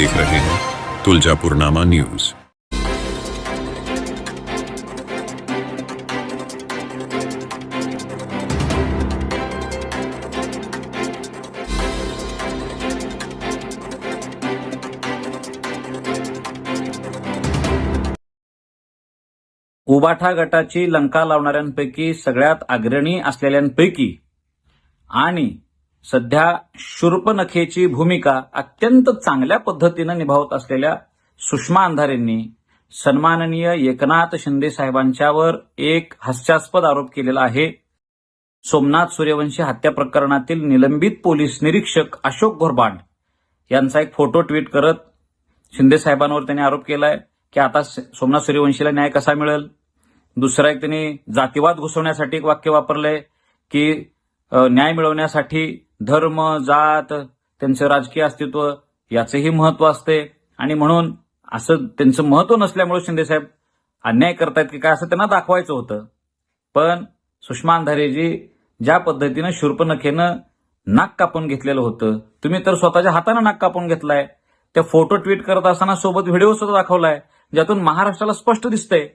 देख रहे हैं। तुलजापुरनामा न्यूज। उबाठा गटाची लंका लावणाऱ्यांपैकी सगळ्यात अग्रणी असलेल्यांपैकी आणि सध्या शूर्पनखेची भूमिका अत्यंत चांगल्या पद्धतीनं निभावत असलेल्या सुषमा अंधारेंनी सन्माननीय एकनाथ शिंदे साहेबांच्यावर एक हास्यास्पद आरोप केलेला आहे. सोमनाथ सूर्यवंशी हत्या प्रकरणातील निलंबित पोलीस निरीक्षक अशोक घोरबांड यांचा एक फोटो ट्विट करत शिंदे साहेबांवर त्यांनी आरोप केलाय की आता सोमनाथ सूर्यवंशीला न्याय कसा मिळेल? दुसरा एक त्यांनी जातीवाद घुसवण्यासाठी एक वाक्य वापरलंय की न्याय मिळवण्यासाठी धर्म जात त्यांचं राजकीय अस्तित्व याचंही महत्त्व असते. आणि म्हणून असं त्यांचं महत्त्व नसल्यामुळे शिंदेसाहेब अन्याय करतायत की काय असं त्यांना दाखवायचं होतं. पण सुषमा अंधारेजी ज्या पद्धतीनं शूर्पणखेनं नाक कापून घेतलेलं होतं तुम्ही तर स्वतःच्या हातानं नाक कापून घेतलाय. त्या फोटो ट्विट करत असताना सोबत व्हिडिओ सुद्धा दाखवलाय ज्यातून महाराष्ट्राला स्पष्ट दिसतंय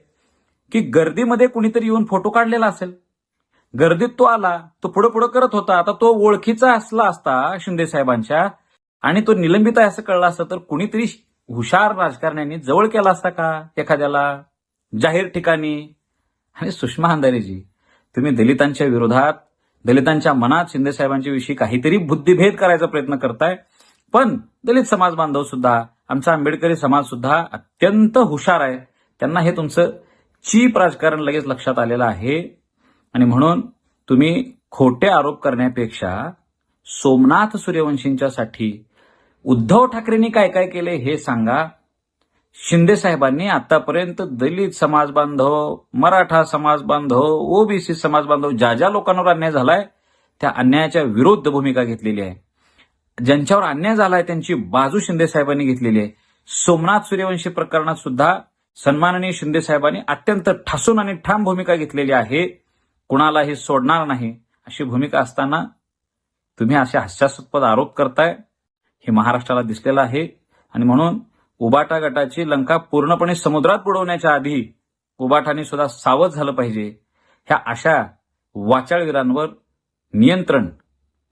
की गर्दीमध्ये कुणीतरी येऊन फोटो काढलेला असेल. गर्दीत तो आला तो पुढे पुढे करत होता. आता तो ओळखीचा असला असता शिंदे साहेबांच्या आणि तो निलंबित आहे असं कळलं असतं तर कुणीतरी हुशार राजकारण्यांनी जवळ केला असता का? एखाद्याला जाहीर ठिकाणी. आणि सुषमा अंधारेजी तुम्ही दलितांच्या विरोधात दलितांच्या मनात शिंदे साहेबांच्या विषयी काहीतरी बुद्धिभेद करायचा प्रयत्न करताय. पण दलित समाज बांधव सुद्धा आमचा आंबेडकरी समाज सुद्धा अत्यंत हुशार आहे. त्यांना हे तुमचं चीप राजकारण लगेच लक्षात आलेलं आहे. आणि म्हणून तुम्ही खोटे आरोप करण्यापेक्षा सोमनाथ सूर्यवंशींच्यासाठी उद्धव ठाकरेंनी काय काय केले हे सांगा. शिंदे साहेबांनी आतापर्यंत दलित समाज बांधव मराठा समाज बांधव ओबीसी समाज बांधव ज्या ज्या लोकांवर अन्याय झालाय त्या अन्यायाच्या विरुद्ध भूमिका घेतलेली आहे. ज्यांच्यावर अन्याय झालाय त्यांची बाजू शिंदे साहेबांनी घेतलेली आहे. सोमनाथ सूर्यवंशी प्रकरणात सुद्धा सन्माननीय शिंदे साहेबांनी अत्यंत ठासून आणि ठाम भूमिका घेतलेली आहे. कुणालाही सोडणार नाही अशी भूमिका असताना तुम्ही असे हास्यास्पद आरोप करताय हे महाराष्ट्राला दिसलेलं आहे. आणि म्हणून उबाटा गटाची लंका पूर्णपणे समुद्रात बुडवण्याच्या आधी उबाटाने सुद्धा सावध झालं पाहिजे. ह्या अशा वाचाळवीरांवर नियंत्रण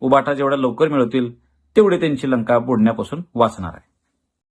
उबाटा जेवढ्या लवकर मिळवतील तेवढी त्यांची लंका बुडण्यापासून वाचणार आहे.